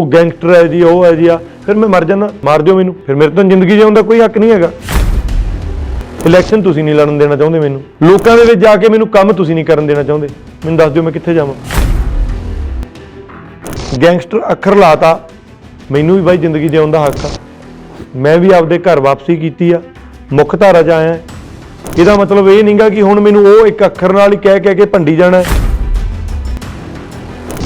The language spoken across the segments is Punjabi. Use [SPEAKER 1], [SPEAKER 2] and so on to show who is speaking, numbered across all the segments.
[SPEAKER 1] ਉਹ ਗੈਂਗਸਟਰ ਹੈ ਜੀ, ਉਹ ਹੈ ਜੀ, ਆ। ਫਿਰ ਮੈਂ ਮਰ ਜਾਣਾ ਮਾਰ ਦਿਓ ਮੈਨੂੰ। ਫਿਰ ਮੇਰੇ ਤੋਂ ਜ਼ਿੰਦਗੀ ਜਿਉਣ ਦਾ ਕੋਈ ਹੱਕ ਨਹੀਂ ਹੈਗਾ। ਇਲੈਕਸ਼ਨ ਤੁਸੀਂ ਨਹੀਂ ਲੜਨ ਦੇਣਾ ਚਾਹੁੰਦੇ ਮੈਨੂੰ। ਲੋਕਾਂ ਦੇ ਵਿੱਚ ਜਾ ਕੇ ਮੈਨੂੰ ਕੰਮ ਤੁਸੀਂ ਨਹੀਂ ਕਰਨ ਦੇਣਾ ਚਾਹੁੰਦੇ। ਮੈਨੂੰ ਦੱਸ ਦਿਓ ਮੈਂ ਕਿੱਥੇ ਜਾਵਾਂ। ਗੈਂਗਸਟਰ ਅੱਖਰ ਲਾਤਾ। ਮੈਨੂੰ ਵੀ ਬਾਈ ਜ਼ਿੰਦਗੀ ਜਿਉਣ ਦਾ ਹੱਕ ਆ। ਮੈਂ ਵੀ ਆਪਦੇ ਘਰ ਵਾਪਸੀ ਕੀਤੀ ਆ। ਮੁੱਖ ਧਾਰਾ 'ਚ ਆਇਆ। ਇਹਦਾ ਮਤਲਬ ਇਹ ਨਹੀਂਗਾ ਕਿ ਹੁਣ ਮੈਨੂੰ ਉਹ ਇੱਕ ਅੱਖਰ ਨਾਲ ਹੀ ਕਹਿ ਕਹਿ ਕੇ ਭੰਡੀ ਜਾਣਾ ਹੈ।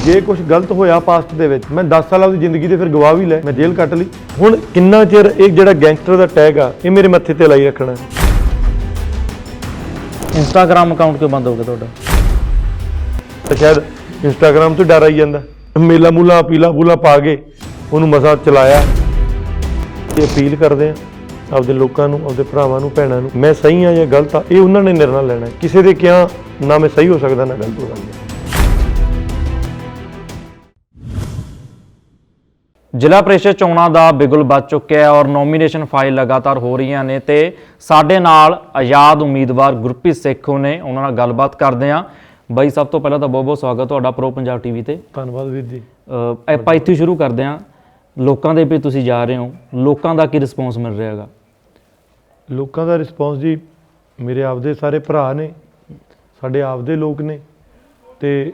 [SPEAKER 1] ਜੇ ਕੁਝ ਗਲਤ ਹੋਇਆ ਪਾਸਟ ਦੇ ਵਿੱਚ ਮੈਂ 10 ਸਾਲਾਂ ਦੀ ਜ਼ਿੰਦਗੀ ਦੇ ਫਿਰ ਗਵਾ ਵੀ ਲੈ ਮੈਂ ਜੇਲ੍ਹ ਕੱਟ ਲਈ। ਹੁਣ ਕਿੰਨਾ ਚਿਰ ਇਹ ਜਿਹੜਾ ਗੈਂਗਸਟਰ ਦਾ ਟੈਗ ਆ ਇਹ ਮੇਰੇ ਮੱਥੇ ਤੇ ਲਾਈ ਰੱਖਣਾ।
[SPEAKER 2] ਇੰਸਟਾਗ੍ਰam ਅਕਾਊਂਟ ਕਿਉਂ ਬੰਦ ਹੋ ਗਿਆ ਤੁਹਾਡਾ?
[SPEAKER 1] ਤਾਂ ਸ਼ਾਇਦ ਇੰਸਟਾਗ੍ਰam ਤੋਂ ਡਰ ਆਈ ਜਾਂਦਾ। ਮੇਲਾ ਮੂਲਾ ਪੀਲਾ ਪੂਲਾ ਪਾ ਕੇ ਉਹਨੂੰ ਮਸਾ ਚਲਾਇਆ। ਤੇ ਅਪੀਲ ਕਰਦੇ ਆ ਆਪਦੇ ਲੋਕਾਂ ਨੂੰ ਆਪਦੇ ਭਰਾਵਾਂ ਨੂੰ ਭੈਣਾਂ ਨੂੰ। ਮੈਂ ਸਹੀ ਆ ਜਾਂ ਗਲਤ ਆ ਇਹ ਉਹਨਾਂ ਨੇ ਨਿਰਣਾ ਲੈਣਾ। ਕਿਸੇ ਦੇ ਕਿਹਾ ਨਾ ਮੈਂ ਸਹੀ ਹੋ ਸਕਦਾ ਨਾ ਗਲਤ ਹੋ ਸਕਦਾ।
[SPEAKER 2] ਜ਼ਿਲ੍ਹਾ ਪ੍ਰੀਸ਼ਦ ਚੋਣਾਂ ਦਾ ਬਿਗੁਲ ਵੱਜ ਚੁੱਕਿਆ ਹੈ ਔਰ ਨੋਮੀਨੇਸ਼ਨ ਫਾਈਲ ਲਗਾਤਾਰ ਹੋ ਰਹੀਆਂ ਨੇ ਤੇ ਸਾਡੇ ਨਾਲ ਆਜ਼ਾਦ ਉਮੀਦਵਾਰ ਗੁਰਪ੍ਰੀਤ ਸੇਖੋ ਨੇ ਉਹਨਾਂ ਨਾਲ ਗੱਲਬਾਤ ਕਰਦੇ ਹਾਂ। ਬਾਈ ਸਭ ਤੋਂ ਪਹਿਲਾਂ ਤਾਂ ਬਹੁਤ ਬਹੁਤ ਸਵਾਗਤ ਤੁਹਾਡਾ ਪ੍ਰੋ ਪੰਜਾਬ ਟੀਵੀ ਤੇ।
[SPEAKER 1] ਧੰਨਵਾਦ ਵੀਰ ਜੀ।
[SPEAKER 2] ਅਹ ਆਪਾਂ ਇੱਥੇ ਸ਼ੁਰੂ ਕਰਦੇ ਹਾਂ। ਲੋਕਾਂ ਦੇ ਵਿੱਚ ਤੁਸੀਂ ਜਾ ਰਹੇ ਹੋ। ਲੋਕਾਂ ਦਾ ਕੀ ਰਿਸਪੌਂਸ ਮਿਲ ਰਿਹਾ ਹੈਗਾ?
[SPEAKER 1] ਲੋਕਾਂ ਦਾ ਰਿਸਪੌਂਸ ਜੀ ਮੇਰੇ ਆਪਦੇ ਸਾਰੇ ਭਰਾ ਨੇ ਸਾਡੇ ਆਪਦੇ ਲੋਕ ਨੇ ਤੇ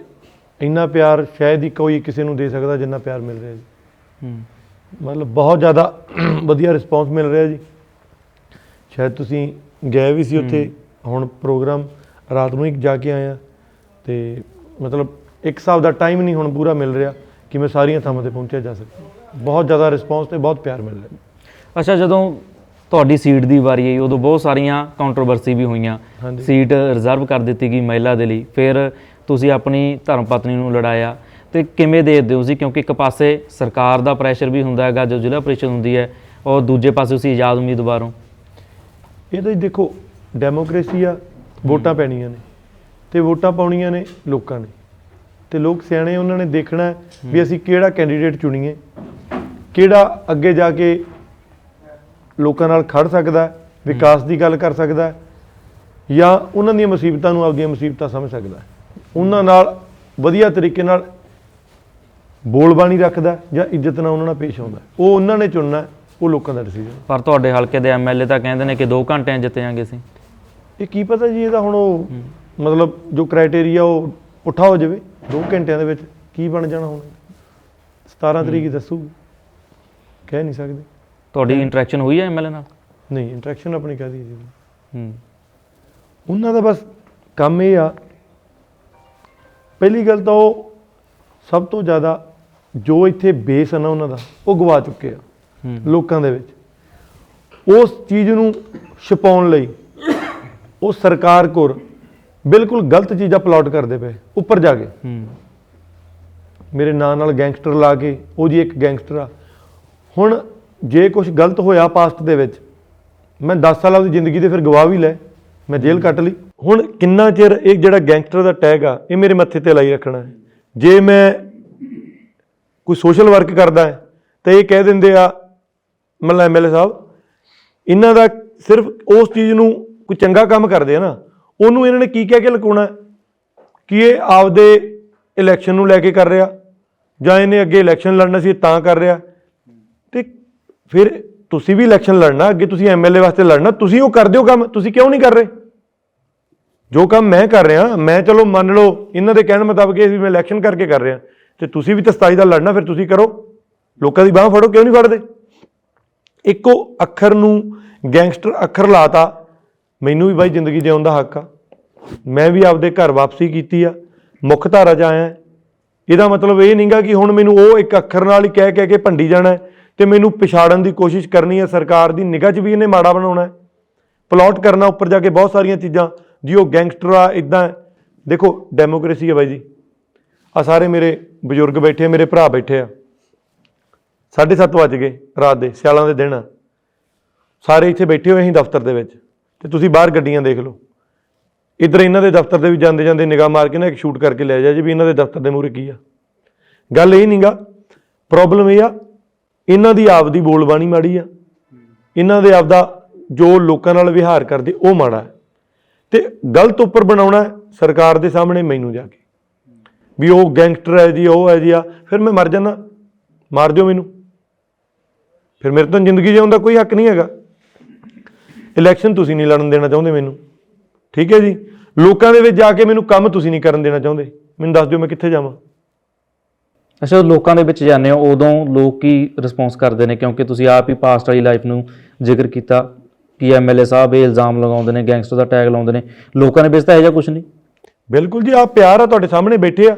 [SPEAKER 1] ਇੰਨਾ ਪਿਆਰ ਸ਼ਾਇਦ ਹੀ ਕੋਈ ਕਿਸੇ ਨੂੰ ਦੇ ਸਕਦਾ ਜਿੰਨਾ ਪਿਆਰ ਮਿਲ ਰਿਹਾ ਜੀ। ਮਤਲਬ ਬਹੁਤ ਜ਼ਿਆਦਾ ਵਧੀਆ ਰਿਸਪੌਂਸ ਮਿਲ ਰਿਹਾ ਜੀ। ਸ਼ਾਇਦ ਤੁਸੀਂ ਗਏ ਵੀ ਸੀ ਉੱਥੇ ਹੁਣ ਪ੍ਰੋਗਰਾਮ ਰਾਤ ਨੂੰ ਹੀ ਜਾ ਕੇ ਆਇਆ ਤੇ ਮਤਲਬ ਇੱਕ ਹਿਸਾਬ ਦਾ ਟਾਈਮ ਨਹੀਂ ਹੁਣ ਪੂਰਾ ਮਿਲ ਰਿਹਾ ਕਿ ਮੈਂ ਸਾਰੀਆਂ ਥਾਵਾਂ ਤੇ ਪਹੁੰਚਿਆ ਜਾ ਸਕਾਂ। ਬਹੁਤ ਜ਼ਿਆਦਾ ਰਿਸਪੌਂਸ ਤੇ ਬਹੁਤ ਪਿਆਰ ਮਿਲ ਰਿਹਾ।
[SPEAKER 2] ਅੱਛਾ ਜਦੋਂ ਤੁਹਾਡੀ ਸੀਟ ਦੀ ਵਾਰੀ ਆਈ ਉਦੋਂ ਬਹੁਤ ਸਾਰੀਆਂ ਕੰਟਰੋਵਰਸੀ ਵੀ ਹੋਈਆਂ। ਸੀਟ ਰਿਜ਼ਰਵ ਕਰ ਦਿੱਤੀ ਗਈ ਮਹਿਲਾ ਦੇ ਲਈ। ਫਿਰ ਤੁਸੀਂ ਆਪਣੀ ਧਰਮ ਪਤਨੀ ਨੂੰ ਲੜਾਇਆ। ਤੇ ਕਿਵੇਂ ਦੇਖਦੇ ਹੋ ਸੀ ਕਿਉਂਕਿ ਇੱਕ ਪਾਸੇ ਸਰਕਾਰ ਦਾ ਪ੍ਰੈਸ਼ਰ ਵੀ ਹੁੰਦਾ ਹੈਗਾ ਜੋ ਜ਼ਿਲ੍ਹਾ ਪ੍ਰੀਸ਼ਦ ਹੁੰਦੀ ਹੈ ਔਰ ਦੂਜੇ ਪਾਸੇ ਤੁਸੀਂ ਆਜ਼ਾਦ ਉਮੀਦਵਾਰ
[SPEAKER 1] ਇਹ ਤਾਂ ਜੀ ਦੇਖੋ ਡੈਮੋਕ੍ਰੇਸੀ ਆ ਵੋਟਾਂ ਪੈਣੀਆਂ ਨੇ ਤੇ ਵੋਟਾਂ ਪਾਉਣੀਆਂ ਨੇ ਲੋਕਾਂ ਨੇ। ਤੇ ਲੋਕ ਸਿਆਣੇ ਉਹਨਾਂ ਨੇ ਦੇਖਣਾ ਵੀ ਅਸੀਂ ਕਿਹੜਾ ਕੈਂਡੀਡੇਟ ਚੁਣੀਏ ਕਿਹੜਾ ਅੱਗੇ ਜਾ ਕੇ ਲੋਕਾਂ ਨਾਲ ਖੜ ਸਕਦਾ ਵਿਕਾਸ ਦੀ ਗੱਲ ਕਰ ਸਕਦਾ ਜਾਂ ਉਹਨਾਂ ਦੀਆਂ ਮੁਸੀਬਤਾਂ ਨੂੰ ਆਪਦੀਆਂ ਮੁਸੀਬਤਾਂ ਸਮਝ ਸਕਦਾ। ਉਹਨਾਂ ਨਾਲ ਵਧੀਆ ਤਰੀਕੇ ਨਾਲ ਬੋਲਬਾਣੀ ਰੱਖਦਾ ਜਾਂ ਇੱਜ਼ਤ ਨਾਲ ਉਹਨਾਂ ਨਾਲ ਪੇਸ਼ ਆਉਂਦਾ। ਉਹ ਉਹਨਾਂ ਨੇ ਚੁਣਨਾ ਉਹ ਲੋਕਾਂ ਦਾ ਡਿਸੀਜਨ
[SPEAKER 2] ਪਰ ਤੁਹਾਡੇ ਹਲਕੇ ਦੇ ਐਮਐਲਏ ਤਾਂ ਕਹਿੰਦੇ ਨੇ ਕਿ 2 ਘੰਟਿਆਂ 'ਚ ਜਿੱਤ ਜਾਾਂਗੇ ਅਸੀਂ।
[SPEAKER 1] ਇਹ ਕੀ ਪਤਾ ਜੀ ਇਹਦਾ ਹੁਣ ਉਹ ਮਤਲਬ ਜੋ ਕ੍ਰਾਈਟੇਰੀਆ ਉਹ ਪੁੱਠਾ ਹੋ ਜਾਵੇ 2 ਘੰਟਿਆਂ ਦੇ ਵਿੱਚ ਕੀ ਬਣ ਜਾਣਾ ਹੁਣ? 17 ਤਰੀਕ ਦੱਸੂ ਕਹਿ ਨਹੀਂ ਸਕਦੇ।
[SPEAKER 2] ਤੁਹਾਡੀ ਇੰਟਰੈਕਸ਼ਨ ਹੋਈ ਹੈ ਐਮਐਲਏ ਨਾਲ?
[SPEAKER 1] ਨਹੀਂ ਇੰਟਰੈਕਸ਼ਨ ਆਪਣੀ ਕਾਹਦੀ ਹੈ ਜੀ
[SPEAKER 2] ਹੂੰ।
[SPEAKER 1] ਉਹਨਾਂ ਦਾ ਬਸ ਕੰਮ ਇਹ ਆ। ਪਹਿਲੀ ਗੱਲ ਤਾਂ ਉਹ ਸਭ ਤੋਂ ਜ਼ਿਆਦਾ ਜੋ ਇੱਥੇ ਬੇਸ ਹੈ ਨਾ ਉਹਨਾਂ ਦਾ ਉਹ ਗਵਾ ਚੁੱਕੇ ਆ ਲੋਕਾਂ ਦੇ ਵਿੱਚ। ਉਸ ਚੀਜ਼ ਨੂੰ ਛਪਾਉਣ ਲਈ ਉਹ ਸਰਕਾਰ ਕੋਲ ਬਿਲਕੁਲ ਗਲਤ ਚੀਜ਼ਾਂ ਪਲਾਟ ਕਰਦੇ ਪਏ ਉੱਪਰ ਜਾ ਕੇ। ਮੇਰੇ ਨਾਂ ਨਾਲ ਗੈਂਗਸਟਰ ਲਾ ਕੇ ਉਹ ਜੀ ਇੱਕ ਗੈਂਗਸਟਰ ਆ। ਹੁਣ ਜੇ ਕੁਝ ਗਲਤ ਹੋਇਆ ਪਾਸਟ ਦੇ ਵਿੱਚ ਮੈਂ 10 ਸਾਲਾਂ ਦੀ ਜ਼ਿੰਦਗੀ ਦੇ ਫਿਰ ਗਵਾ ਵੀ ਲੈ ਮੈਂ ਜੇਲ੍ਹ ਕੱਟ ਲਈ। ਹੁਣ ਕਿੰਨਾ ਚਿਰ ਇਹ ਜਿਹੜਾ ਗੈਂਗਸਟਰ ਦਾ ਟੈਗ ਆ ਇਹ ਮੇਰੇ ਮੱਥੇ ਤੇ ਲਾਈ ਰੱਖਣਾ ਹੈ। ਜੇ ਮੈਂ ਕੋਈ ਸੋਸ਼ਲ ਵਰਕ ਕਰਦਾ ਹੈ, ਤੇ ਇਹ ਕਹਿ ਦਿੰਦੇ ਆ ਮਤਲਬ ਐਮਐਲਏ ਸਾਹਿਬ, ਇਹਨਾਂ ਦਾ ਸਿਰਫ ਉਸ ਚੀਜ਼ ਨੂੰ ਕੋਈ ਚੰਗਾ ਕੰਮ ਕਰਦੇ ਆ ਨਾ, ਉਹਨੂੰ ਇਹਨਾਂ ਨੇ ਕੀ ਕਹਿ ਕੇ ਲਕਾਉਣਾ ਕਿ ਇਹ ਆਪਦੇ ਇਲੈਕਸ਼ਨ ਨੂੰ ਲੈ ਕੇ ਕਰ ਰਿਹਾ, ਜਾਂ ਇਹਨੇ ਅੱਗੇ ਇਲੈਕਸ਼ਨ ਲੜਨਾ ਸੀ ਤਾਂ ਕਰ ਰਿਹਾ। ਤੇ ਫਿਰ ਤੁਸੀਂ ਵੀ ਇਲੈਕਸ਼ਨ ਲੜਨਾ, ਅੱਗੇ ਤੁਸੀਂ ਐਮਐਲਏ ਵਾਸਤੇ ਲੜਨਾ, ਤੁਸੀਂ ਉਹ ਕਰਦੇ ਹੋ ਕੰਮ, ਤੁਸੀਂ ਕਿਉਂ ਨਹੀਂ ਕਰ ਰਹੇ? ਜੋ ਕੰਮ ਮੈਂ ਕਰ ਰਿਹਾ, ਮੈਂ ਚਲੋ ਮੰਨ ਲਓ, ਇਹਨਾਂ ਦੇ ਕਹਿਣ ਮੁਤਾਬਕ ਇਹ ਵੀ ਮੈਂ ਇਲੈਕਸ਼ਨ ਕਰਕੇ ਕਰ ਰਿਹਾ। ਤੇ ਤੁਸੀਂ ਵੀ ਤਾਂ 27 ਦਾ ਲੜਨਾ, ਫਿਰ ਤੁਸੀਂ ਕਰੋ। ਲੋਕਾਂ ਦੀ ਬਾਹ ਫੜੋ, ਕਿਉਂ ਨਹੀਂ ਫੜਦੇ? ਇੱਕੋ ਅੱਖਰ ਨੂੰ ਗੈਂਗਸਟਰ ਅੱਖਰ ਲਾਤਾ। ਮੈਨੂੰ ਵੀ ਬਾਈ ਜ਼ਿੰਦਗੀ ਜਿਉਣ ਦਾ ਹੱਕ ਆ। ਮੈਂ ਵੀ ਆਪਦੇ ਘਰ ਵਾਪਸੀ ਕੀਤੀ ਆ। ਮੁੱਖ ਧਾਰਾ 'ਚ ਆਇਆ। ਇਹਦਾ ਮਤਲਬ ਇਹ ਨਹੀਂਗਾ ਕਿ ਹੁਣ ਮੈਨੂੰ ਉਹ ਇੱਕ ਅੱਖਰ ਨਾਲ ਹੀ ਕਹਿ ਕਹਿ ਕੇ ਭੰਡੀ ਜਾਣਾ ਹੈ ਤੇ ਮੈਨੂੰ ਪਿਛਾੜਨ ਦੀ ਕੋਸ਼ਿਸ਼ ਕਰਨੀ ਹੈ। ਸਰਕਾਰ ਦੀ ਨਿਗਾਹ 'ਚ ਵੀ ਇਹਨੇ ਮਾੜਾ ਬਣਾਉਣਾ ਹੈ। ਪਲਾਟ ਕਰਨਾ, ਉੱਪਰ ਜਾ ਕੇ ਬਹੁਤ ਸਾਰੀਆਂ ਚੀਜ਼ਾਂ। ਜੀ ਉਹ ਗੈਂਗਸਟਰ ਆ ਇਦਾਂ ਦੇਖੋ, ਡੈਮੋਕ੍ਰੇਸੀ ਹੈ ਬਾਈ ਜੀ। ਆ ਸਾਰੇ ਮੇਰੇ ਬਜ਼ੁਰਗ ਬੈਠੇ ਆ, ਮੇਰੇ ਭਰਾ ਬੈਠੇ ਆ। 7:30 ਵੱਜ ਗਏ ਰਾਤ ਦੇ ਸਿਆਲਾਂ ਦੇ ਦਿਨ। ਆ। ਸਾਰੇ ਇੱਥੇ ਬੈਠੇ ਹੋਏ ਅਸੀਂ ਦਫ਼ਤਰ ਦੇ ਵਿੱਚ। ਤੇ ਤੁਸੀਂ ਬਾਹਰ ਗੱਡੀਆਂ ਦੇਖ ਲਓ। ਇੱਧਰ ਇਹਨਾਂ ਦੇ ਦਫ਼ਤਰ ਦੇ ਵੀ ਜਾਂਦੇ ਜਾਂਦੇ ਨਿਗਾਹ ਮਾਰ ਕੇ ਨਾ ਇੱਕ ਸ਼ੂਟ ਕਰਕੇ ਲੈ ਜਾ ਜੀ ਵੀ ਇਹਨਾਂ ਦੇ ਦਫ਼ਤਰ ਦੇ ਮੂਹਰੇ ਕੀ ਆ। ਗੱਲ ਇਹ ਨਹੀਂਗਾ ਪ੍ਰੋਬਲਮ ਇਹ ਆ ਇਹਨਾਂ ਦੀ ਆਪਦੀ ਬੋਲਬਾਣੀ ਮਾੜੀ ਆ। ਇਹਨਾਂ ਦੇ ਆਪਦਾ ਜੋ ਲੋਕਾਂ ਨਾਲ ਵਿਹਾਰ ਕਰਦੇ ਉਹ ਮਾੜਾ ਹੈ। ਤੇ ਗਲਤ ਉੱਪਰ ਬਣਾਉਣਾ ਸਰਕਾਰ ਦੇ ਸਾਹਮਣੇ ਮੈਨੂੰ ਜਾ ਕੇ। ਵੀ ਉਹ ਗੈਂਗਸਟਰ ਹੈ ਜੀ, ਉਹ ਹੈ ਜੀ, ਆ। ਫਿਰ ਮੈਂ ਮਰ ਜਾਣਾ ਮਾਰ ਦਿਓ ਮੈਨੂੰ। ਫਿਰ ਮੇਰੇ ਤੋਂ ਜ਼ਿੰਦਗੀ ਜਿਉਣ ਦਾ ਕੋਈ ਹੱਕ ਨਹੀਂ ਹੈਗਾ। ਇਲੈਕਸ਼ਨ ਤੁਸੀਂ ਨਹੀਂ ਲੜਨ ਦੇਣਾ ਚਾਹੁੰਦੇ ਮੈਨੂੰ। ਠੀਕ ਹੈ ਜੀ? ਲੋਕਾਂ ਦੇ ਵਿੱਚ ਜਾ ਕੇ ਮੈਨੂੰ ਕੰਮ ਤੁਸੀਂ ਨਹੀਂ ਕਰਨ ਦੇਣਾ ਚਾਹੁੰਦੇ। ਮੈਨੂੰ ਦੱਸ ਦਿਓ ਮੈਂ ਕਿੱਥੇ ਜਾਵਾਂ।
[SPEAKER 2] ਅੱਛਾ ਲੋਕਾਂ ਦੇ ਵਿੱਚ ਜਾਂਦੇ ਹੋ, ਉਦੋਂ ਲੋਕ ਕੀ ਰਿਸਪੌਂਸ ਕਰਦੇ ਨੇ? ਕਿਉਂਕਿ ਤੁਸੀਂ ਆਪ ਹੀ ਪਾਸਟ ਵਾਲੀ ਲਾਈਫ ਨੂੰ ਜ਼ਿਕਰ ਕੀਤਾ। ਕਿ ਐਮਐਲਏ ਸਾਹਿਬ ਇਹ ਇਲਜ਼ਾਮ ਲਗਾਉਂਦੇ ਨੇ, ਗੈਂਗਸਟਰ ਦਾ ਟੈਗ ਲਾਉਂਦੇ ਨੇ। ਲੋਕਾਂ ਦੇ ਵਿੱਚ ਤਾਂ ਇਹੋ ਜਿਹਾ ਕੁਝ ਨਹੀਂ।
[SPEAKER 1] ਬਿਲਕੁਲ ਜੀ ਆਪ ਪਿਆਰ ਆ ਤੁਹਾਡੇ ਸਾਹਮਣੇ ਬੈਠੇ ਆ।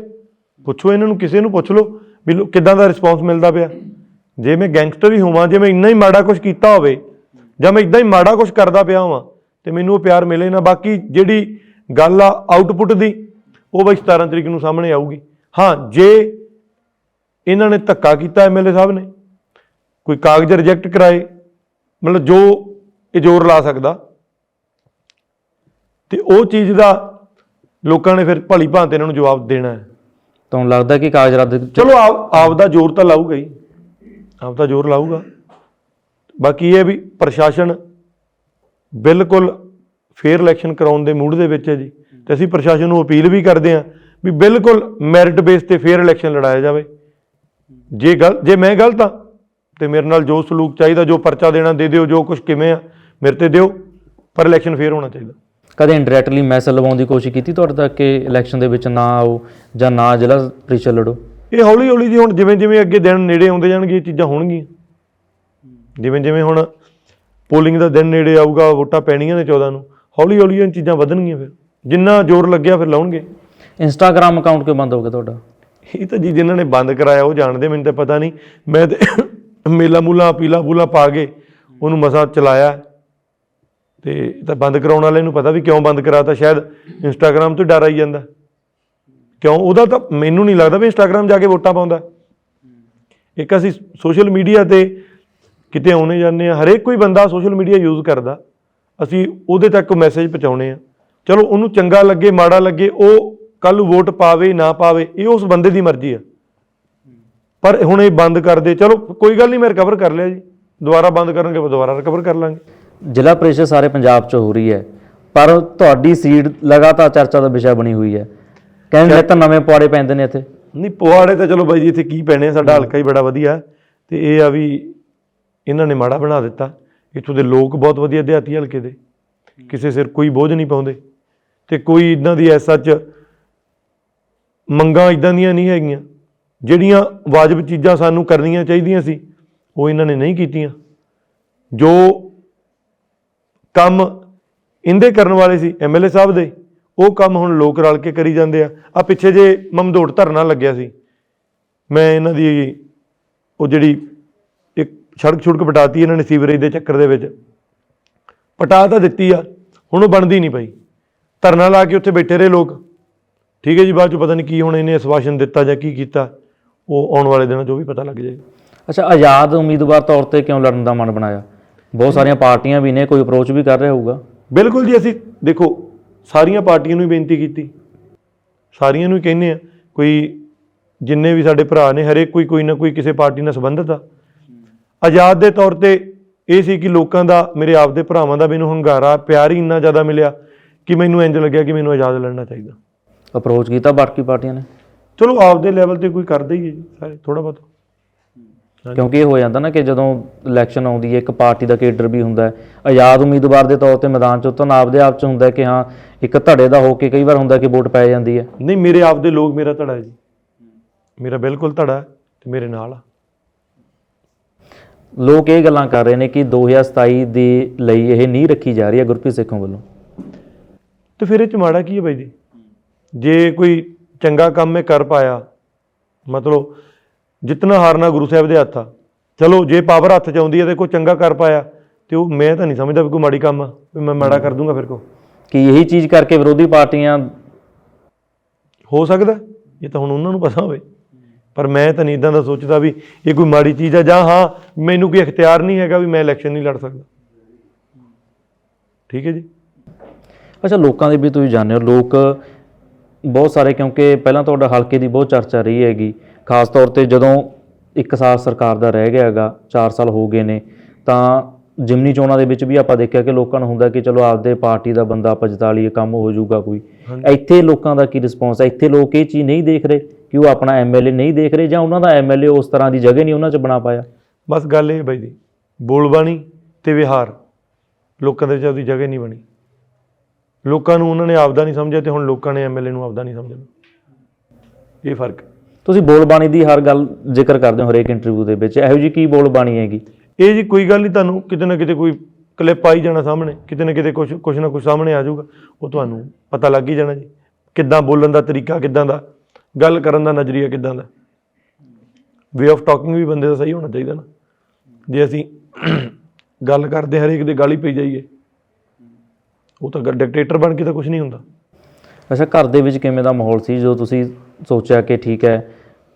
[SPEAKER 1] ਪੁੱਛੋ ਇਹਨਾਂ ਨੂੰ, ਕਿਸੇ ਨੂੰ ਪੁੱਛ ਲਓ ਵੀ ਲੋ- ਕਿੱਦਾਂ ਦਾ ਰਿਸਪੌਂਸ ਮਿਲਦਾ ਪਿਆ। ਜੇ ਮੈਂ ਗੈਂਗਸਟਰ ਹੀ ਹੋਵਾਂ, ਜੇ ਮੈਂ ਇੰਨਾ ਹੀ ਮਾੜਾ ਕੁਝ ਕੀਤਾ ਹੋਵੇ, ਜਾਂ ਮੈਂ ਇਦਾਂ ਹੀ ਮਾੜਾ ਕੁਝ ਕਰਦਾ ਪਿਆ ਹੋਵਾਂ, ਤੇ ਮੈਨੂੰ ਉਹ ਪਿਆਰ ਮਿਲੇ ਨਾ। ਬਾਕੀ ਜਿਹੜੀ ਗੱਲ ਆ ਆਊਟਪੁੱਟ ਦੀ, ਉਹ ਬਈ 17 ਤਰੀਕ ਨੂੰ ਸਾਹਮਣੇ ਆਊਗੀ। ਹਾਂ, ਜੇ ਇਹਨਾਂ ਨੇ ਧੱਕਾ ਕੀਤਾ ਐਮਐਲਏ ਸਾਹਿਬ ਨੇ, ਕੋਈ ਕਾਗਜ਼ ਰਿਜੈਕਟ ਕਰਾਏ, ਮਤਲਬ ਜੋ ਇਹ ਜ਼ੋਰ ਲਾ ਸਕਦਾ, ਤੇ ਉਹ ਚੀਜ਼ ਦਾ ਲੋਕਾਂ ਨੇ ਫਿਰ ਭਲੀ ਭਾਂਤ ਇਹਨਾਂ ਨੂੰ ਜਵਾਬ ਦੇਣਾ ਹੈ।
[SPEAKER 2] ਤੁਹਾਨੂੰ ਲੱਗਦਾ ਕਿ ਕਾਗਜ਼ ਰੱਦ
[SPEAKER 1] ਚਲੋ ਆਪ ਆਪ ਦਾ ਜ਼ੋਰ ਤਾਂ ਲਾਊਗਾ ਹੀ। ਆਪ ਦਾ ਜ਼ੋਰ ਲਾਊਗਾ। ਬਾਕੀ ਇਹ ਵੀ ਪ੍ਰਸ਼ਾਸਨ ਬਿਲਕੁਲ ਫੇਅਰ ਇਲੈਕਸ਼ਨ ਕਰਾਉਣ ਦੇ ਮੂਡ ਦੇ ਵਿੱਚ ਹੈ ਜੀ। ਤੇ ਅਸੀਂ ਪ੍ਰਸ਼ਾਸਨ ਨੂੰ ਅਪੀਲ ਵੀ ਕਰਦੇ ਹਾਂ ਵੀ ਬਿਲਕੁਲ ਮੈਰਿਟ ਬੇਸ ਤੇ ਫੇਅਰ ਇਲੈਕਸ਼ਨ ਲੜਾਇਆ ਜਾਵੇ। ਜੇ ਗਲ ਜੇ ਮੈਂ ਗਲਤ ਹਾਂ ਤੇ ਮੇਰੇ ਨਾਲ ਜੋ ਸਲੂਕ ਚਾਹੀਦਾ ਜੋ ਪਰਚਾ ਦੇਣਾ ਦੇ ਦਿਓ ਜੋ ਕੁਝ ਕਿਵੇਂ ਆ ਮੇਰੇ ਤੇ ਦਿਓ ਪਰ ਇਲੈਕਸ਼ਨ ਫੇਅਰ ਹੋਣਾ ਚਾਹੀਦਾ।
[SPEAKER 2] ਕਦੇ ਇੰਡਾਇਰੈਕਟਲੀ ਮੈਸੇਜ ਲਵਾਉਣ ਦੀ ਕੋਸ਼ਿਸ਼ ਕੀਤੀ ਤੁਹਾਡੇ ਤੱਕ ਕਿ ਇਲੈਕਸ਼ਨ ਦੇ ਵਿੱਚ ਨਾ ਆਓ ਜਾਂ ਨਾ ਜ਼ਿਲ੍ਹਾ ਪ੍ਰੀਸ਼ਦ ਲੜੋ?
[SPEAKER 1] ਇਹ ਹੌਲੀ ਹੌਲੀ ਜੀ ਹੁਣ ਜਿਵੇਂ ਜਿਵੇਂ ਅੱਗੇ ਦਿਨ ਨੇੜੇ ਆਉਂਦੇ ਜਾਣਗੇ ਇਹ ਚੀਜ਼ਾਂ ਹੋਣਗੀਆਂ। ਜਿਵੇਂ ਜਿਵੇਂ ਹੁਣ ਪੋਲਿੰਗ ਦਾ ਦਿਨ ਨੇੜੇ ਆਊਗਾ ਵੋਟਾਂ ਪੈਣੀਆਂ ਨੇ 14 ਨੂੰ ਹੌਲੀ ਹੌਲੀ ਇਹ ਚੀਜ਼ਾਂ ਵਧਣਗੀਆਂ ਫਿਰ। ਜਿੰਨਾ ਜ਼ੋਰ ਲੱਗਿਆ ਫਿਰ ਲਾਉਣਗੇ।
[SPEAKER 2] ਇੰਸਟਾਗ੍ਰam ਅਕਾਊਂਟ ਕਿਉਂ ਬੰਦ ਹੋ ਗਿਆ ਤੁਹਾਡਾ?
[SPEAKER 1] ਇਹ ਤਾਂ ਜੀ ਜਿਨ੍ਹਾਂ ਨੇ ਬੰਦ ਕਰਾਇਆ ਉਹ ਜਾਣਦੇ ਮੈਨੂੰ ਤਾਂ ਪਤਾ ਨਹੀਂ। ਮੈਂ ਤੇ ਮੇਲਾ ਮੂਲਾ ਪੀਲਾ ਪੂਲਾ ਪਾ ਕੇ ਉਹਨੂੰ ਮਸਾ ਚਲਾਇਆ। ਤੇ ਤਾਂ ਬੰਦ ਕਰਾਉਣ ਵਾਲੇ ਨੂੰ ਪਤਾ ਵੀ ਕਿਉਂ ਬੰਦ ਕਰਾਤਾ, ਸ਼ਾਇਦ ਇੰਸਟਾਗ੍ਰam ਤੋਂ ਡਰ ਆਈ ਜਾਂਦਾ। ਕਿਉਂ? ਉਹਦਾ ਤਾਂ ਮੈਨੂੰ ਨਹੀਂ ਲੱਗਦਾ ਵੀ ਇੰਸਟਾਗ੍ਰam ਜਾ ਕੇ ਵੋਟਾਂ ਪਾਉਂਦਾ। ਇੱਕ ਅਸੀਂ ਸੋਸ਼ਲ ਮੀਡੀਆ ਤੇ ਕਿਤੇ ਆਉਣੇ ਜਾਂਦੇ ਆ ਹਰੇਕ ਕੋਈ ਬੰਦਾ ਸੋਸ਼ਲ ਮੀਡੀਆ ਯੂਜ਼ ਕਰਦਾ। ਅਸੀਂ ਉਹਦੇ ਤੱਕ ਮੈਸੇਜ ਪਹੁੰਚਾਉਣੇ ਆ ਚਲੋ, ਉਹਨੂੰ ਚੰਗਾ ਲੱਗੇ, ਮਾੜਾ ਲੱਗੇ, ਉਹ ਕੱਲ ਵੋਟ ਪਾਵੇ, ਨਾ ਪਾਵੇ, ਇਹ ਉਸ ਬੰਦੇ ਦੀ ਮਰਜ਼ੀ ਆ ਪਰ ਹੁਣ ਇਹ ਬੰਦ ਕਰ ਦੇ। ਚਲੋ, ਕੋਈ ਗੱਲ ਨਹੀਂ, ਮੈਂ ਰਿਕਵਰ ਕਰ ਲਿਆ ਜੀ। ਦੁਬਾਰਾ ਬੰਦ ਕਰਨਗੇ ਦੁਬਾਰਾ ਰਿਕਵਰ ਕਰ ਲਾਂਗੇ।
[SPEAKER 2] ਜ਼ਿਲ੍ਹਾ ਪ੍ਰੀਸ਼ਦ ਸਾਰੇ ਪੰਜਾਬ 'ਚ ਹੋ ਰਹੀ ਹੈ ਪਰ ਤੁਹਾਡੀ ਸੀਟ ਲਗਾਤਾਰ ਚਰਚਾ ਦਾ ਵਿਸ਼ਾ ਬਣੀ ਹੋਈ ਹੈ। ਕਹਿੰਦੇ ਤਾਂ ਨਵੇਂ ਪੁਆੜੇ ਪੈਂਦੇ ਨੇ ਇੱਥੇ।
[SPEAKER 1] ਨਹੀਂ ਪਵਾੜੇ ਤਾਂ ਚਲੋ ਬਾਈ ਜੀ ਇੱਥੇ ਕੀ ਪੈਣੇ ਸਾਡਾ ਹਲਕਾ ਹੀ ਬੜਾ ਵਧੀਆ। ਤੇ ਇਹ ਆ ਵੀ ਇਹਨਾਂ ਨੇ ਮਾੜਾ ਬਣਾ ਦਿੱਤਾ। ਇੱਥੋਂ ਦੇ ਲੋਕ ਬਹੁਤ ਵਧੀਆ ਦਿਹਾਤੀ ਹਲਕੇ ਦੇ। ਕਿਸੇ ਸਿਰ ਕੋਈ ਬੋਝ ਨਹੀਂ ਪਾਉਂਦੇ। ਤੇ ਕੋਈ ਇਦਾਂ ਦੀ ਐਸਾ ਚ ਮੰਗਾਂ ਇਦਾਂ ਦੀਆਂ ਨਹੀਂ ਹੈਗੀਆਂ। ਜਿਹੜੀਆਂ ਵਾਜਬ ਚੀਜ਼ਾਂ ਸਾਨੂੰ ਕਰਨੀਆਂ ਚਾਹੀਦੀਆਂ ਸੀ ਉਹ ਇਹਨਾਂ ਨੇ ਨਹੀਂ ਕੀਤੀਆਂ। ਜੋ ਕੰਮ ਇੰਦੇ ਕਰਨ ਵਾਲੇ ਸੀ ਐਮਐਲਏ ਸਾਹਿਬ ਦੇ। ਉਹ ਕੰਮ ਹੁਣ ਲੋਕ ਰਲ ਕੇ ਕਰੀ ਜਾਂਦੇ ਆ। ਆ ਪਿੱਛੇ ਜੇ ਮਮਦੋੜ ਧਰਨਾ ਲੱਗਿਆ ਸੀ। ਮੈਂ ਇਹਨਾਂ ਦੀ ਉਹ ਜਿਹੜੀ ਇੱਕ ਸੜਕ ਛੁੜਕ ਪਟਾਤੀ ਇਹਨਾਂ ਨੇ ਸੀਵਰੇਜ ਦੇ ਚੱਕਰ ਦੇ ਵਿੱਚ। ਪਟਾ ਤਾਂ ਦਿੱਤੀ ਆ, ਹੁਣ ਉਹ ਬਣਦੀ ਨਹੀਂ ਪਈ। ਧਰਨਾ ਲਾ ਕੇ ਉੱਥੇ ਬੈਠੇ ਰਹੇ ਲੋਕ। ਠੀਕ ਹੈ ਜੀ, ਬਾਅਦ ਚ ਪਤਾ ਨਹੀਂ ਕੀ ਹੁਣ ਇਹਨੇ ਅਸਵਾਸ਼ਨ ਦਿੱਤਾ ਜਾਂ ਕੀ ਕੀਤਾ। ਉਹ ਆਉਣ ਵਾਲੇ ਦਿਨਾਂ 'ਚ ਉਹ ਵੀ ਪਤਾ ਲੱਗ ਜਾਏਗਾ।
[SPEAKER 2] ਅੱਛਾ, ਆਜ਼ਾਦ ਉਮੀਦਵਾਰ ਤੌਰ ਤੇ ਕਿਉਂ ਲੜਨ ਦਾ ਮਨ ਬਣਾਇਆ? ਬਹੁਤ ਸਾਰੀਆਂ ਪਾਰਟੀਆਂ ਵੀ ਨੇ ਕੋਈ ਅਪਰੋਚ ਵੀ ਕਰ ਰਿਹਾ ਹੋਊਗਾ।
[SPEAKER 1] ਬਿਲਕੁਲ ਜੀ ਅਸੀਂ ਦੇਖੋ ਸਾਰੀਆਂ ਪਾਰਟੀਆਂ ਨੂੰ ਹੀ ਬੇਨਤੀ ਕੀਤੀ। ਸਾਰੀਆਂ ਨੂੰ ਹੀ ਕਹਿੰਦੇ ਆ ਕੋਈ ਜਿੰਨੇ ਵੀ ਸਾਡੇ ਭਰਾ ਨੇ ਹਰੇਕ ਕੋਈ ਕੋਈ ਨਾ ਕੋਈ ਕਿਸੇ ਪਾਰਟੀ ਨਾਲ ਸੰਬੰਧਿਤ ਆ। ਆਜ਼ਾਦ ਦੇ ਤੌਰ ਤੇ ਇਹ ਸੀ ਕਿ ਲੋਕਾਂ ਦਾ ਮੇਰੇ ਆਪ ਦੇ ਭਰਾਵਾਂ ਦਾ ਮੈਨੂੰ ਹੰਗਾਰਾ ਪਿਆਰ ਹੀ ਇੰਨਾ ਜ਼ਿਆਦਾ ਮਿਲਿਆ ਕਿ ਮੈਨੂੰ ਇੰਜ ਲੱਗਿਆ ਕਿ ਮੈਨੂੰ ਆਜ਼ਾਦ ਲੜਨਾ ਚਾਹੀਦਾ।
[SPEAKER 2] ਅਪਰੋਚ ਕੀਤਾ ਬਾਕੀ ਪਾਰਟੀਆਂ ਨੇ?
[SPEAKER 1] ਚਲੋ ਆਪਦੇ ਲੈਵਲ ਤੇ ਕੋਈ ਕਰਦਾ ਹੀ ਹੈ ਜੀ ਸਾਰੇ ਥੋੜਾ ਬਹੁਤ।
[SPEAKER 2] ਕਿਉਂਕਿ ਇਹ ਹੋ ਜਾਂਦਾ ਨਾ ਕਿ ਜਦੋਂ ਇਲੈਕਸ਼ਨ ਆਉਂਦੀ ਹੈ ਇੱਕ ਪਾਰਟੀ ਦਾ ਕੇਡਰ ਵੀ ਹੁੰਦਾ ਹੈ। ਆਜ਼ਾਦ ਉਮੀਦਵਾਰ ਦੇ ਤੌਰ ਤੇ ਮੈਦਾਨ 'ਚ ਉਤਰਨ ਆਪਦੇ ਆਪ 'ਚ ਹੁੰਦਾ ਕਿ ਹਾਂ ਇੱਕ ਧੜੇ ਦਾ ਹੋ ਕੇ ਕਈ ਵਾਰ ਹੁੰਦਾ ਕਿ ਵੋਟ ਪੈ ਜਾਂਦੀ ਹੈ।
[SPEAKER 1] ਨਹੀਂ ਮੇਰੇ ਆਪ ਦੇ ਲੋਕ ਮੇਰਾ ਧੜਾ ਹੈ ਜੀ। ਮੇਰਾ ਬਿਲਕੁਲ ਧੜਾ ਤੇ ਮੇਰੇ ਨਾਲ ਆ।
[SPEAKER 2] ਲੋਕ ਇਹ ਗੱਲਾਂ ਕਰ ਰਹੇ ਨੇ ਕਿ 2027 ਦੇ ਲਈ ਇਹ ਨਹੀਂ ਰੱਖੀ ਜਾ ਰਹੀ ਹੈ ਗੁਰਪ੍ਰੀਤ ਸੇਖੋਂ ਵੱਲੋਂ।
[SPEAKER 1] ਤੇ ਫਿਰ ਇਹ ਚ ਮਾੜਾ ਕੀ ਹੈ ਬਾਈ ਜੀ? ਜੇ ਕੋਈ ਚੰਗਾ ਕੰਮ ਮੈਂ ਕਰ ਪਾਇਆ ਮਤਲਬ ਜਿਤਨਾ ਹਾਰਨਾ ਗੁਰੂ ਸਾਹਿਬ ਦੇ ਹੱਥ। ਆ ਚਲੋ ਜੇ ਪਾਵਰ ਹੱਥ ਚ ਆਉਂਦੀ ਹੈ ਤੇ ਕੋਈ ਚੰਗਾ ਕਰ ਪਾਇਆ ਤੇ ਉਹ ਮੈਂ ਤਾਂ ਨਹੀਂ ਸਮਝਦਾ ਵੀ ਕੋਈ ਮਾੜੀ ਕੰਮ ਆ ਵੀ ਮੈਂ ਮਾੜਾ ਕਰ ਦੂੰਗਾ ਫਿਰ ਕੋ।
[SPEAKER 2] ਕਿ ਇਹੀ ਚੀਜ਼ ਕਰਕੇ ਵਿਰੋਧੀ ਪਾਰਟੀਆਂ
[SPEAKER 1] ਹੋ ਸਕਦਾ ਇਹ ਤਾਂ ਹੁਣ ਉਹਨਾਂ ਨੂੰ ਪਤਾ ਹੋਵੇ। ਪਰ ਮੈਂ ਤਾਂ ਨਹੀਂ ਇਦਾਂ ਦਾ ਸੋਚਦਾ ਵੀ ਇਹ ਕੋਈ ਮਾੜੀ ਚੀਜ਼ ਆ ਜਾਂ ਹਾਂ ਮੈਨੂੰ ਕੋਈ ਇਖਤਿਆਰ ਨਹੀਂ ਹੈਗਾ ਵੀ ਮੈਂ ਇਲੈਕਸ਼ਨ ਨਹੀਂ ਲੜ ਸਕਦਾ। ਠੀਕ ਹੈ ਜੀ?
[SPEAKER 2] ਅੱਛਾ ਲੋਕਾਂ ਦੇ ਵੀ ਤੁਸੀਂ ਜਾਣਦੇ ਹੋ ਲੋਕ ਬਹੁਤ ਸਾਰੇ ਕਿਉਂਕਿ ਪਹਿਲਾਂ ਤੁਹਾਡਾ ਹਲਕੇ ਦੀ ਬਹੁਤ ਚਰਚਾ ਰਹੀ ਹੈਗੀ। ਖਾਸ ਤੌਰ ਤੇ ਜਦੋਂ ਇੱਕ ਸਾਲ ਸਰਕਾਰ ਦਾ ਰਹਿ ਗਿਆ ਹੈਗਾ 4 ਸਾਲ ਹੋ ਗਏ ਨੇ ਤਾਂ ਜਿਮਨੀ ਚੋਣਾਂ ਦੇ ਵਿੱਚ ਵੀ ਆਪਾਂ ਦੇਖਿਆ ਕਿ ਲੋਕਾਂ ਨੂੰ ਹੁੰਦਾ ਕਿ ਚਲੋ ਆਪਦੇ ਪਾਰਟੀ ਦਾ ਬੰਦਾ ਆਪਾਂ ਜਿਤਾ ਲਈਏ ਕੰਮ ਹੋ ਜਾਊਗਾ ਕੋਈ। ਇੱਥੇ ਲੋਕਾਂ ਦਾ ਕੀ ਰਿਸਪੌਂਸ ਹੈ ਇੱਥੇ ਲੋਕ ਇਹ ਚੀਜ਼ ਨਹੀਂ ਦੇਖ ਰਹੇ ਕਿ ਉਹ ਆਪਣਾ ਐਮਐਲਏ ਨਹੀਂ ਦੇਖ ਰਹੇ ਜਾਂ ਉਹਨਾਂ ਦਾ ਐਮਐਲਏ ਉਸ ਤਰ੍ਹਾਂ ਦੀ ਜਗ੍ਹਾ ਨਹੀਂ ਉਹਨਾਂ 'ਚ ਬਣਾ ਪਾਇਆ?
[SPEAKER 1] ਬਸ ਗੱਲ ਇਹ ਬਾਈ ਜੀ ਬੋਲਬਾਣੀ ਤੇ ਵਿਹਾਰ ਲੋਕਾਂ ਦੇ ਵਿੱਚ ਆਪਦੀ ਜਗ੍ਹਾ ਨਹੀਂ ਬਣੀ। ਲੋਕਾਂ ਨੂੰ ਉਹਨਾਂ ਨੇ ਆਪਦਾ ਨਹੀਂ ਸਮਝਿਆ ਤੇ ਹੁਣ ਲੋਕਾਂ ਨੇ ਐਮਐਲਏ ਨੂੰ ਆਪਦਾ ਨਹੀਂ ਸਮਝਣਾ। ਇਹ ਫ਼ਰਕ ਹੈ।
[SPEAKER 2] ਤੁਸੀਂ ਬੋਲਬਾਣੀ ਦੀ ਹਰ ਗੱਲ ਜ਼ਿਕਰ ਕਰਦੇ ਹੋ ਹਰੇਕ ਇੰਟਰਵਿਊ ਦੇ ਵਿੱਚ। ਇਹੋ ਜੀ ਕੀ ਬੋਲਬਾਣੀ ਹੈਗੀ?
[SPEAKER 1] ਇਹ ਜੀ ਕੋਈ ਗੱਲ ਨਹੀਂ ਤੁਹਾਨੂੰ ਕਿਤੇ ਨਾ ਕਿਤੇ ਕੋਈ ਕਲਿੱਪ ਆਈ ਜਾਣਾ ਸਾਹਮਣੇ ਕਿਤੇ ਨਾ ਕਿਤੇ ਕੁਝ ਕੁਝ ਨਾ ਕੁਝ ਸਾਹਮਣੇ ਆ ਜਾਊਗਾ ਉਹ ਤੁਹਾਨੂੰ ਪਤਾ ਲੱਗ ਹੀ ਜਾਣਾ ਜੀ। ਕਿੱਦਾਂ ਬੋਲਣ ਦਾ ਤਰੀਕਾ ਕਿੱਦਾਂ ਦਾ ਗੱਲ ਕਰਨ ਦਾ ਨਜ਼ਰੀਆ ਕਿੱਦਾਂ ਦਾ। ਵੇ ਆਫ ਟਾਕਿੰਗ ਵੀ ਬੰਦੇ ਦਾ ਸਹੀ ਹੋਣਾ ਚਾਹੀਦਾ ਨਾ। ਜੇ ਅਸੀਂ ਗੱਲ ਕਰਦੇ ਹਰੇਕ ਦੇ ਗਾਲੀ ਪਈ ਜਾਈਏ ਉਹ ਤਾਂ ਡਿਕਟੇਟਰ ਬਣ ਕੇ ਤਾਂ ਕੁਝ ਨਹੀਂ ਹੁੰਦਾ।
[SPEAKER 2] ਅੱਛਾ ਘਰ ਦੇ ਵਿੱਚ ਕਿਵੇਂ ਦਾ ਮਾਹੌਲ ਸੀ? ਜਦੋਂ ਤੁਸੀਂ ਸੋਚਿਆ ਕਿ ਠੀਕ ਹੈ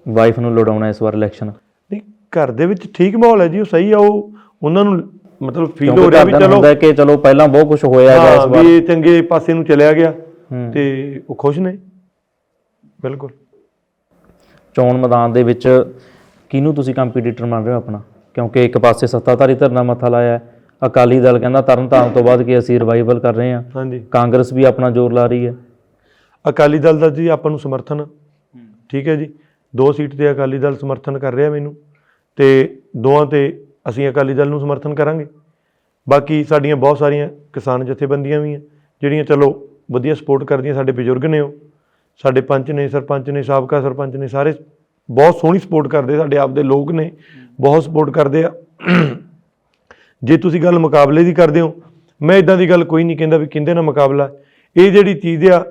[SPEAKER 2] ਵਾਈਫ ਨੂੰ ਲੜਾਉਣਾ ਇਸ ਵਾਰ ਇਲੈਕਸ਼ਨ
[SPEAKER 1] ਨਹੀਂ ਘਰ ਦੇ ਵਿੱਚ ਠੀਕ ਮਾਹੌਲ ਹੈ ਜੀ ਉਹ ਸਹੀ ਆ ਉਹ ਉਹਨਾਂ ਨੂੰ ਮਤਲਬ ਫੀਲ ਹੋ ਰਿਹਾ ਵੀ ਚਲੋ
[SPEAKER 2] ਹੁੰਦਾ ਕਿ ਚਲੋ ਪਹਿਲਾਂ ਬਹੁਤ ਕੁਝ ਹੋਇਆ
[SPEAKER 1] ਹਾਂ
[SPEAKER 2] ਇਸ ਵਾਰ।
[SPEAKER 1] ਵੀ ਚੰਗੇ ਪਾਸੇ ਨੂੰ ਚਲਿਆ ਗਿਆ। ਤੇ ਉਹ ਖੁਸ਼ ਨੇ। ਬਿਲਕੁਲ।
[SPEAKER 2] ਚੋਣ ਮੈਦਾਨ ਦੇ ਵਿੱਚ ਕਿਹਨੂੰ ਤੁਸੀਂ ਕੰਪੀਟੀਟਰ ਮੰਨ ਰਹੇ ਹੋ ਆਪਣਾ? ਕਿਉਂਕਿ ਇੱਕ ਪਾਸੇ ਸੱਤਾਧਾਰੀ ਧਿਰ ਮੱਥਾ ਲਾਇਆ ਹੈ। ਅਕਾਲੀ ਦਲ ਕਹਿੰਦਾ ਤਰਨਤਾਰਨ ਤੋਂ ਬਾਅਦ ਕਿ ਅਸੀਂ ਰਿਵਾਈਵਲ ਕਰ ਰਹੇ ਹਾਂ।
[SPEAKER 1] ਹਾਂਜੀ।
[SPEAKER 2] ਕਾਂਗਰਸ ਵੀ ਆਪਣਾ ਜ਼ੋਰ ਲਾ ਰਹੀ ਹੈ।
[SPEAKER 1] ਅਕਾਲੀ ਦਲ ਦਾ ਜੀ ਆਪਾਂ ਨੂੰ ਸਮਰਥਨ। ਠੀਕ ਹੈ ਜੀ। ਦੋ ਸੀਟ ਤੇ ਅਕਾਲੀ ਦਲ ਸਮਰਥਨ ਕਰ ਰਿਹਾ ਮੈਨੂੰ ਤੇ ਦੋਵਾਂ ਤੇ ਅਸੀਂ ਅਕਾਲੀ ਦਲ ਨੂੰ ਸਮਰਥਨ ਕਰਾਂਗੇ। ਬਾਕੀ ਸਾਡੀਆਂ ਬਹੁਤ ਸਾਰੀਆਂ ਕਿਸਾਨ ਜਥੇਬੰਦੀਆਂ ਵੀ ਆ, ਜਿਹੜੀਆਂ ਚਲੋ ਵਧੀਆ ਸਪੋਰਟ ਕਰਦੀਆਂ, ਸਾਡੇ ਬਜ਼ੁਰਗ ਨੇ ਉਹ। ਸਾਡੇ ਪੰਚ ਨੇ, ਸਰਪੰਚ ਨੇ, ਸਾਬਕਾ ਸਰਪੰਚ ਨੇ, ਸਾਰੇ ਬਹੁਤ ਸੋਹਣੀ ਸਪੋਰਟ ਕਰਦੇ, ਸਾਡੇ ਆਪ ਦੇ ਲੋਕ ਨੇ, ਬਹੁਤ ਸਪੋਰਟ ਕਰਦੇ ਆ। ਜੇ ਤੁਸੀਂ ਗੱਲ ਮੁਕਾਬਲੇ ਦੀ ਕਰਦੇ ਹੋ, ਮੈਂ ਇਦਾਂ ਦੀ ਗੱਲ ਕੋਈ ਨਹੀਂ ਕਹਿੰਦਾ ਵੀ ਕਿੰਦੇ ਨਾਲ ਮੁਕਾਬਲਾ। ਇਹ ਜਿਹੜੀ ਚੀਜ਼ ਆ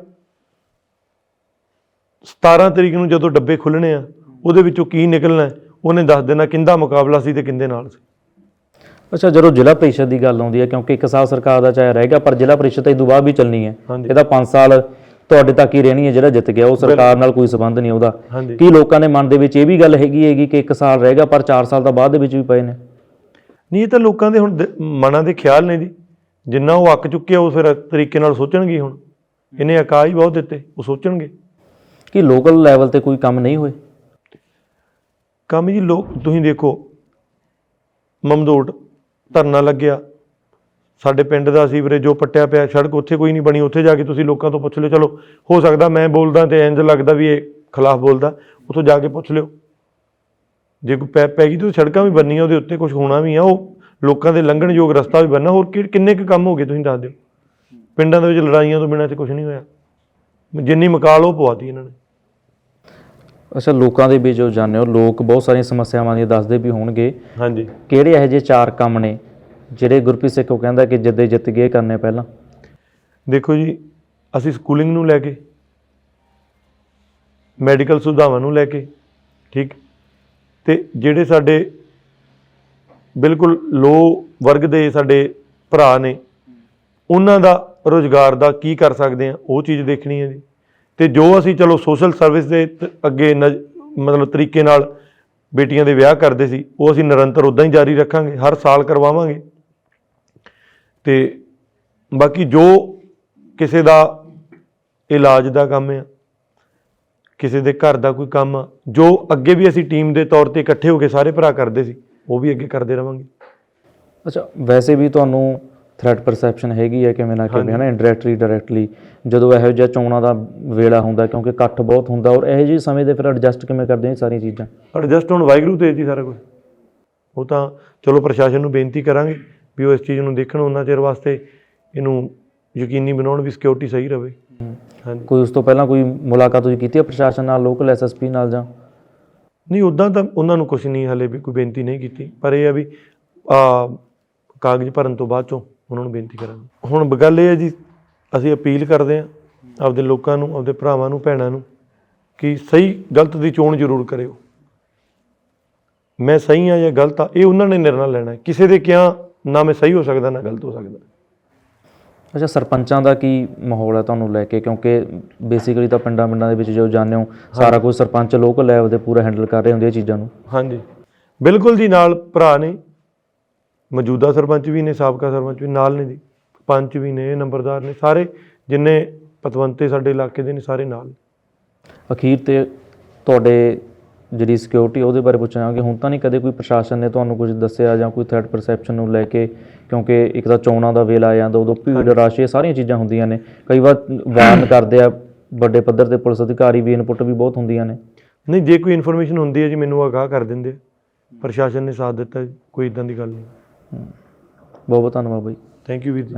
[SPEAKER 1] 17 ਤਰੀਕ ਨੂੰ ਜਦੋਂ ਡੱਬੇ ਖੁੱਲਣੇ ਆ ਉਹਦੇ ਵਿੱਚੋਂ ਕੀ ਨਿਕਲਣਾ ਹੈ, ਉਹਨੇ ਦੱਸ ਦੇਣਾ ਕਿੰਦਾ ਮੁਕਾਬਲਾ ਸੀ ਤੇ ਕਿੰਦੇ ਨਾਲ ਸੀ।
[SPEAKER 2] ਅੱਛਾ ਜਦੋਂ ਜ਼ਿਲ੍ਹਾ ਪ੍ਰੀਸ਼ਦ ਦੀ ਗੱਲ ਆਉਂਦੀ ਹੈ ਕਿਉਂਕਿ ਇੱਕ ਸਾਲ ਸਰਕਾਰ ਦਾ ਚਾਹੇ ਰਹੇਗਾ ਪਰ ਜ਼ਿਲ੍ਹਾ ਪ੍ਰੀਸ਼ਦ ਤਾਂ ਤੋਂ ਬਾਅਦ ਵੀ ਚੱਲਣੀ ਹੈ।
[SPEAKER 1] ਹਾਂਜੀ।
[SPEAKER 2] ਇਹ ਤਾਂ 5 ਸਾਲ ਤੁਹਾਡੇ ਤੱਕ ਹੀ ਰਹਿਣੀ ਹੈ ਜਿਹੜਾ ਜਿੱਤ ਗਿਆ ਉਹ ਸਰਕਾਰ ਨਾਲ ਕੋਈ ਸਬੰਧ ਨਹੀਂ ਉਹਦਾ। ਕੀ ਲੋਕਾਂ ਦੇ ਮਨ ਦੇ ਵਿੱਚ ਇਹ ਵੀ ਗੱਲ ਹੈਗੀ ਹੈਗੀ ਕਿ ਇੱਕ ਸਾਲ ਰਹੇਗਾ ਪਰ 4 ਸਾਲ ਤਾਂ ਬਾਅਦ ਦੇ ਵਿੱਚ ਵੀ ਪਏ ਨੇ?
[SPEAKER 1] ਨਹੀਂ ਇਹ ਤਾਂ ਲੋਕਾਂ ਦੇ ਹੁਣ ਦ- ਮਨਾਂ ਦੇ ਖਿਆਲ ਨੇ ਜੀ। ਜਿੰਨਾ ਉਹ ਅੱਕ ਚੁੱਕੇ ਆ ਉਹ ਫਿਰ ਤਰੀਕੇ ਨਾਲ ਸੋਚਣਗੇ ਹੁਣ। ਇਹਨੇ ਅਕਾ ਹੀ ਬਹੁਤ ਦਿੱਤੇ ਉਹ ਸੋਚਣਗੇ।
[SPEAKER 2] ਕਿ ਲੋਕਲ ਲੈਵਲ ਤੇ ਕੋਈ ਕੰਮ ਨਹੀਂ ਹੋਏ?
[SPEAKER 1] ਕੰਮ ਜੀ ਲੋਕ ਤੁਸੀਂ ਦੇਖੋ ਮਮਦੋਟ ਧਰਨਾ ਲੱਗਿਆ। ਸਾਡੇ ਪਿੰਡ ਦਾ ਸੀਵਰੇਜ ਜੋ ਪੱਟਿਆ ਪਿਆ ਸੜਕ, ਉੱਥੇ ਕੋਈ ਨਹੀਂ ਬਣੀ। ਉੱਥੇ ਜਾ ਕੇ ਤੁਸੀਂ ਲੋਕਾਂ ਤੋਂ ਪੁੱਛ ਲਿਓ। ਚਲੋ, ਹੋ ਸਕਦਾ ਮੈਂ ਬੋਲਦਾ ਤੇ ਇੰਜ ਲੱਗਦਾ ਵੀ ਇਹ ਖਿਲਾਫ ਬੋਲਦਾ। ਉੱਥੋਂ ਜਾ ਕੇ ਪੁੱਛ ਲਿਓ। ਜੇ ਕੋਈ ਪੈ ਪੈ ਗਈ ਤਾਂ ਸੜਕਾਂ ਵੀ ਬੰਨੀਆਂ ਉਹਦੇ ਉੱਤੇ ਕੁਝ ਹੋਣਾ ਵੀ ਆ। ਉਹ ਲੋਕਾਂ ਦੇ ਲੰਘਣ ਯੋਗ ਰਸਤਾ ਵੀ ਬੰਨਾ ਹੋਰ ਕਿ- ਕਿੰਨੇ ਕੁ ਕੰਮ ਹੋ ਗਏ ਤੁਸੀਂ ਦੱਸ ਦਿਓ? ਪਿੰਡਾਂ ਦੇ ਵਿੱਚ ਲੜਾਈਆਂ ਤੋਂ ਬਿਨਾਂ ਤੇ ਕੁਝ ਨਹੀਂ ਹੋਇਆ। ਜਿੰਨੀ ਮਕਾਲ ਉਹ ਪਵਾਤੀ ਇਹਨਾਂ ਨੇ।
[SPEAKER 2] ਅੱਛਾ ਲੋਕਾਂ ਦੇ ਵਿੱਚ ਜੋ ਜਾਣਦੇ ਹੋ। ਲੋਕ ਬਹੁਤ ਸਾਰੀਆਂ ਸਮੱਸਿਆਵਾਂ ਦੀਆਂ ਦੱਸਦੇ ਵੀ ਹੋਣਗੇ।
[SPEAKER 1] ਹਾਂਜੀ।
[SPEAKER 2] ਕਿਹੜੇ ਇਹੋ ਜਿਹੇ ਚਾਰ ਕੰਮ ਨੇ ਜਿਹੜੇ ਗੁਰਪ੍ਰੀਤ ਸਿੰਘ ਉਹ ਕਹਿੰਦਾ ਕਿ ਜਿੱਦੇ ਜਿੱਤ ਗਏ ਕਰਨੇ ਪਹਿਲਾਂ?
[SPEAKER 1] ਦੇਖੋ ਜੀ ਅਸੀਂ ਸਕੂਲਿੰਗ ਨੂੰ ਲੈ ਕੇ ਮੈਡੀਕਲ ਸੁਵਿਧਾਵਾਂ ਨੂੰ ਲੈ ਕੇ ਠੀਕ? ਤੇ ਜਿਹੜੇ ਸਾਡੇ ਬਿਲਕੁਲ ਲੋ ਵਰਗ ਦੇ ਸਾਡੇ ਭਰਾ ਨੇ ਉਹਨਾਂ ਦਾ ਰੋਜ਼ਗਾਰ ਦਾ ਕੀ ਕਰ ਸਕਦੇ ਆ, ਉਹ ਚੀਜ਼ ਦੇਖਣੀ ਹੈ ਜੀ। ਤੇ ਜੋ ਅਸੀਂ ਚਲੋ ਸੋਸ਼ਲ ਸਰਵਿਸ ਦੇ ਅੱਗੇ ਨਜ਼- ਮਤਲਬ ਤਰੀਕੇ ਨਾਲ ਬੇਟੀਆਂ ਦੇ ਵਿਆਹ ਕਰਦੇ ਸੀ, ਉਹ ਅਸੀਂ ਨਿਰੰਤਰ ਉਦਾਂ ਹੀ ਜਾਰੀ ਰੱਖਾਂਗੇ, ਹਰ ਸਾਲ ਕਰਵਾਵਾਂਗੇ। ਤੇ ਬਾਕੀ ਜੋ ਕਿਸੇ ਦਾ ਇਲਾਜ ਦਾ ਕੰਮ ਆ, ਕਿਸੇ ਦੇ ਘਰ ਦਾ ਕੋਈ ਕੰਮ ਆ, ਜੋ ਅੱਗੇ ਵੀ ਅਸੀਂ ਟੀਮ ਦੇ ਤੌਰ ਤੇ ਇਕੱਠੇ ਹੋ ਕੇ ਸਾਰੇ ਭਰਾ ਕਰਦੇ ਸੀ, ਉਹ ਵੀ ਅੱਗੇ ਕਰਦੇ ਰਵਾਂਗੇ।
[SPEAKER 2] ਅੱਛਾ, ਵੈਸੇ ਵੀ ਤੁਹਾਨੂੰ ਥ੍ਰੈਟ ਪਰਸੈਪਸ਼ਨ ਹੈਗੀ ਹੈ ਕਿਵੇਂ ਨਾ ਕਿਵੇਂ ਹਨਾ ਇੰਡਾਇਰੈਕਟਲੀ ਡਾਇਰੈਕਟਲੀ ਜਦੋਂ ਇਹੋ ਜਿਹਾ ਚੋਣਾਂ ਦਾ ਵੇਲਾ ਹੁੰਦਾ ਕਿਉਂਕਿ ਇਕੱਠ ਬਹੁਤ ਹੁੰਦਾ ਔਰ ਇਹੋ ਜਿਹੇ ਸਮੇਂ ਦੇ ਫਿਰ ਐਡਜਸਟ ਕਿਵੇਂ ਕਰਦੇ ਇਹ ਸਾਰੀਆਂ ਚੀਜ਼ਾਂ?
[SPEAKER 1] ਐਡਜਸਟ ਹੁਣ ਵਾਹਿਗੁਰੂ ਤੇ ਜੀ ਸਾਰਾ ਕੁਝ। ਉਹ ਤਾਂ ਚਲੋ ਪ੍ਰਸ਼ਾਸਨ ਨੂੰ ਬੇਨਤੀ ਕਰਾਂਗੇ ਵੀ ਉਹ ਇਸ ਚੀਜ਼ ਨੂੰ ਦੇਖਣ ਉਹਨਾਂ ਚਿਰ ਵਾਸਤੇ ਇਹਨੂੰ ਯਕੀਨੀ ਬਣਾਉਣ ਵੀ ਸਿਕਿਉਰਿਟੀ ਸਹੀ ਰਵੇ। ਹਾਂਜੀ।
[SPEAKER 2] ਕੋਈ ਉਸ ਤੋਂ ਪਹਿਲਾਂ ਕੋਈ ਮੁਲਾਕਾਤ ਤੁਸੀਂ ਕੀਤੀ ਹੈ ਪ੍ਰਸ਼ਾਸਨ ਨਾਲ ਲੋਕਲ ਐਸਐਸਪੀ ਨਾਲ ਜਾਂ?
[SPEAKER 1] ਨਹੀਂ ਉਦਾਂ ਤਾਂ ਉਹਨਾਂ ਨੂੰ ਕੁਝ ਨਹੀਂ ਹਲੇ ਵੀ ਕੋਈ ਬੇਨਤੀ ਨਹੀਂ ਕੀਤੀ। ਪਰ ਇਹ ਆ ਵੀ ਆ ਕਾਗਜ਼ ਭਰਨ ਤੋਂ ਬਾਅਦ ਚੋਂ ਉਹਨਾਂ ਨੂੰ ਬੇਨਤੀ ਕਰਾਂਗੇ। ਹੁਣ ਗੱਲ ਇਹ ਹੈ ਜੀ ਅਸੀਂ ਅਪੀਲ ਕਰਦੇ ਹਾਂ ਆਪਦੇ ਲੋਕਾਂ ਨੂੰ ਆਪਦੇ ਭਰਾਵਾਂ ਨੂੰ ਭੈਣਾਂ ਨੂੰ ਕਿ ਸਹੀ ਗਲਤ ਦੀ ਚੋਣ ਜ਼ਰੂਰ ਕਰਿਓ। ਮੈਂ ਸਹੀ ਆ ਜਾਂ ਗਲਤ ਆ ਇਹ ਉਹਨਾਂ ਨੇ ਨਿਰਣਾ ਲੈਣਾ ਹੈ। ਕਿਸੇ ਦੇ ਕਿਹਾ ਨਾ ਮੈਂ ਸਹੀ ਹੋ ਸਕਦਾ ਨਾ ਗਲਤ ਹੋ ਸਕਦਾ।
[SPEAKER 2] ਅੱਛਾ ਸਰਪੰਚਾਂ ਦਾ ਕੀ ਮਾਹੌਲ ਹੈ ਤੁਹਾਨੂੰ ਲੈ ਕੇ? ਕਿਉਂਕਿ ਬੇਸਿਕਲੀ ਤਾਂ ਪਿੰਡਾਂ ਪਿੰਡਾਂ ਦੇ ਵਿੱਚ ਜੋ ਜਾਂਦੇ ਹੋ ਸਾਰਾ ਕੁਝ ਸਰਪੰਚ ਲੋਕਲ ਲੈਵਲ ਤੇ ਪੂਰਾ ਹੈਂਡਲ ਕਰ ਰਹੇ ਹੁੰਦੇ ਇਹ ਚੀਜ਼ਾਂ ਨੂੰ।
[SPEAKER 1] ਹਾਂਜੀ। ਬਿਲਕੁਲ ਜੀ ਨਾਲ ਭਰਾ ਨੇ। ਮੌਜੂਦਾ ਸਰਪੰਚ ਵੀ ਨੇ ਸਾਬਕਾ ਸਰਪੰਚ ਵੀ ਨਾਲ ਨੇ ਜੀ। ਪੰਚ ਵੀ ਨੇ ਨੰਬਰਦਾਰ ਨੇ ਸਾਰੇ ਜਿੰਨੇ ਪਤਵੰਤੇ ਸਾਡੇ ਇਲਾਕੇ ਦੇ ਨੇ ਸਾਰੇ ਨਾਲ
[SPEAKER 2] ਅਖੀਰ ਤੇ ਤੁਹਾਡੇ ਜਿਹੜੀ ਸਿਕਿਉਰਿਟੀ ਉਹਦੇ ਬਾਰੇ ਪੁੱਛਣਾ ਕਿ ਹੁਣ ਤਾਂ ਨਹੀਂ ਕਦੇ ਕੋਈ ਪ੍ਰਸ਼ਾਸਨ ਨੇ ਤੁਹਾਨੂੰ ਕੁਝ ਦੱਸਿਆ ਜਾਂ ਕੋਈ ਥ੍ਰੈਟ ਪਰਸੈਪਸ਼ਨ ਨੂੰ ਲੈ ਕੇ ਕਿਉਂਕਿ ਇੱਕ ਤਾਂ ਚੋਣਾਂ ਦਾ ਵੇਲਾ ਆ ਜਾਂਦਾ ਉਦੋਂ ਭੀੜ ਰਸ਼ ਇਹ ਸਾਰੀਆਂ ਚੀਜ਼ਾਂ ਹੁੰਦੀਆਂ ਨੇ। ਕਈ ਵਾਰ ਵਾਰਨ ਕਰਦੇ ਆ ਵੱਡੇ ਪੱਧਰ ਤੇ ਪੁਲਿਸ ਅਧਿਕਾਰੀ ਵੀ ਇਨਪੁੱਟ ਵੀ ਬਹੁਤ ਹੁੰਦੀਆਂ ਨੇ।
[SPEAKER 1] ਨਹੀਂ ਜੇ ਕੋਈ ਇਨਫੋਰਮੇਸ਼ਨ ਹੁੰਦੀ ਹੈ ਜੀ ਮੈਨੂੰ ਆਗਾਹ ਕਰ ਦਿੰਦੇ। ਪ੍ਰਸ਼ਾਸਨ ਨੇ ਸਾਥ ਦਿੱਤਾ ਕੋਈ ਇਦਾਂ ਦੀ ਗੱਲ ਨਹੀਂ।
[SPEAKER 2] ਬਹੁਤ ਬਹੁਤ ਧੰਨਵਾਦ ਬਾਈ।
[SPEAKER 1] ਥੈਂਕ ਯੂ ਵੀਰ ਜੀ।